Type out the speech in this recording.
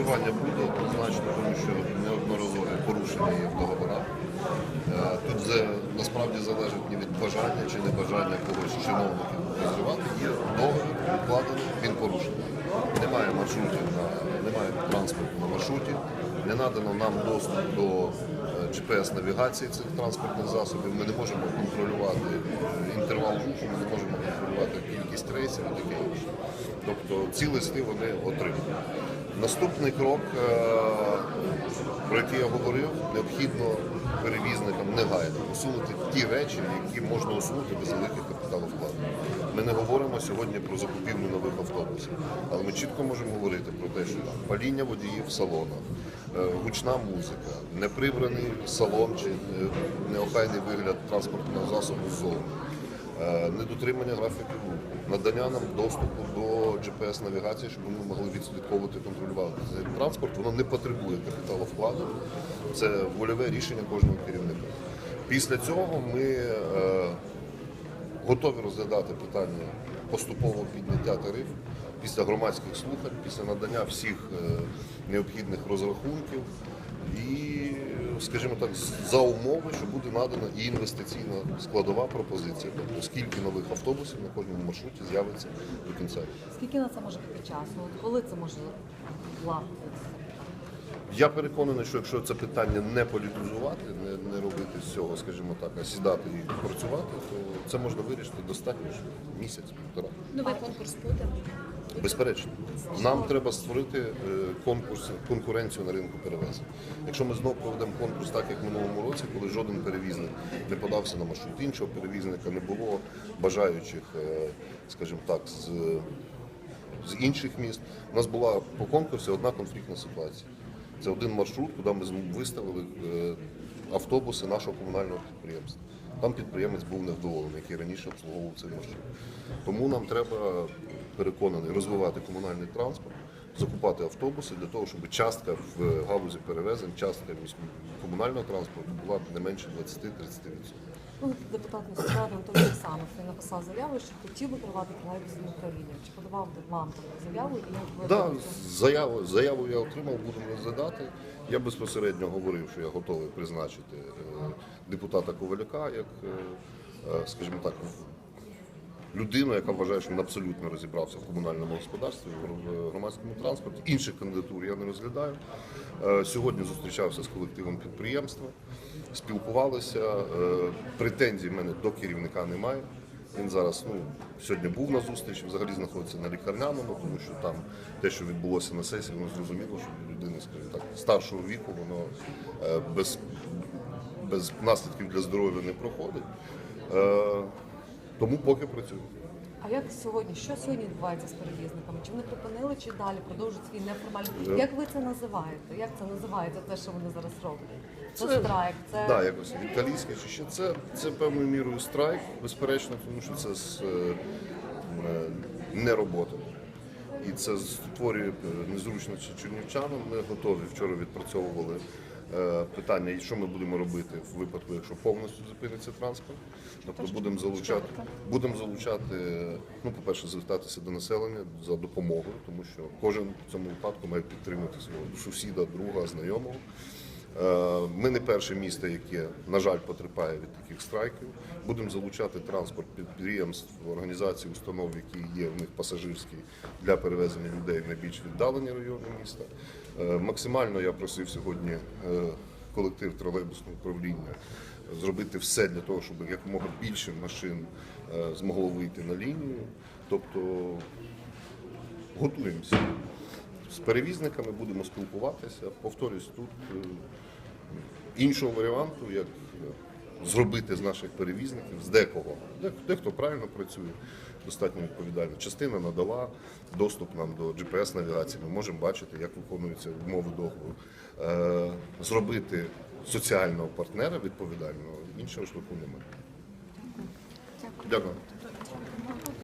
Зловживання буде однозначно, тому що неодноразові порушення є в договорах. Е, Тут за- насправді залежить не від бажання чи небажання когось з чиновників розривати. Є договір, укладений, він порушений. Немає маршрутів на немає транспорту на маршруті. Не надано нам доступ до е, GPS-навігації цих транспортних засобів. Ми не можемо контролювати е, інтервал руху, ми не можемо контролювати кількість рейсів і таке інше. Тобто ці листи вони отримали. Наступний крок, е, про який я говорив, необхідно перевізникам негайно усунути ті речі, які можна усунути без великих капіталовкладень. Ми не говоримо сьогодні про закупівлю нових автобусів, але ми чітко можемо говорити про те, що паління водіїв в салонах, е, гучна музика, неприбраний салон чи е, неохайний вигляд транспортного засобу ззовні. Е, недотримання графіків надання нам доступу до GPS-навігації, щоб ми могли відслідковувати і контролювати цей транспорт. Воно не потребує капіталовкладу. Це вольове рішення кожного керівника. Після цього ми е, готові розглядати питання поступового підняття тарифів після громадських слухань, після надання всіх е, необхідних розрахунків і, скажімо так, за умови, що буде надана і інвестиційна складова пропозиція, тобто скільки нових автобусів на кожному маршруті з'явиться до кінця. Скільки на це може піти часу? От коли це може ладитися? Я переконаний, що якщо це питання не політизувати, не, не робити з цього, скажімо так, а сідати і працювати, то це можна вирішити достатньо ж місяць, півтора. Новий конкурс буде. Безперечно, нам треба створити е, конкурс, конкуренцію на ринку перевезень. Якщо ми знову проведемо конкурс, так як в минулому році, коли жоден перевізник не подався на маршрут іншого перевізника, не було бажаючих, е, скажімо так, з, з інших міст. У нас була по конкурсі одна конфліктна ситуація. Це один маршрут, куди ми виставили е, автобуси нашого комунального підприємства. Там підприємець був невдоволений, який раніше обслуговував цей маршрут. Тому нам треба переконаний розвивати комунальний транспорт, закупати автобуси для того, щоб частка в галузі перевезень, частка комунального транспорту була не менше 20-30%. Ну, депутат міської ради Антон Олександров він написав заяву, що хотів би приватне тролейбусне управління. Чи подавав вам таку заяву і Да, заяву, заяву я отримав, будемо розглядати. Я безпосередньо говорив, що я готовий призначити е, депутата Коваляка як, е, е, скажімо так, людину, яка вважає, що він абсолютно розібрався в комунальному господарстві, в громадському транспорті. Інших кандидатур я не розглядаю. Е, Сьогодні зустрічався з колективом підприємства, спілкувалися. Е, Претензій в мене до керівника немає. Він зараз ну, сьогодні був на зустрічі, взагалі знаходиться на лікарняному, тому що там те, що відбулося на сесії, воно зрозуміло, що людини, скажімо так, старшого віку, воно е, без, без наслідків для здоров'я не проходить. Е, тому поки працюю. А як сьогодні? Що сьогодні відбувається з перевізниками? Чи вони припинили, чи далі продовжують свій Е. неформальний? Як ви це називаєте? Як це називається те, що вони зараз роблять? Це, Це- страйк, це Да, якось італійське чи ще це, це певною мірою страйк, безперечно, тому що це з, е, е, не робота. І це створює е, незручності чернівчанам. Ми готові вчора відпрацьовували е, питання, і що ми будемо робити в випадку, якщо повністю зупиниться транспорт. Тобто будемо залучати, будемо залучати, е, ну, по-перше, звертатися до населення за допомогою, тому що кожен в цьому випадку має підтримати свого сусіда, друга, знайомого. Е, Ми не перше місто, яке, на жаль, потерпає від таких страйків. Будемо залучати транспорт підприємств, організацій, установ, які є в них пасажирські для перевезення людей в найбільш віддалені райони міста. Е, Максимально я просив сьогодні е, колектив тролейбусного управління зробити все для того, щоб якомога більше машин змогло вийти на лінію. Тобто готуємося. З перевізниками будемо спілкуватися. Повторюсь, тут іншого варіанту, як е, зробити з наших перевізників, з декого. Дехто правильно працює, достатньо відповідально. Частина надала доступ нам до GPS-навігації. Ми можемо бачити, як виконуються умови договору. Е, Зробити соціального партнера відповідального, іншого шляху немає. Дякую.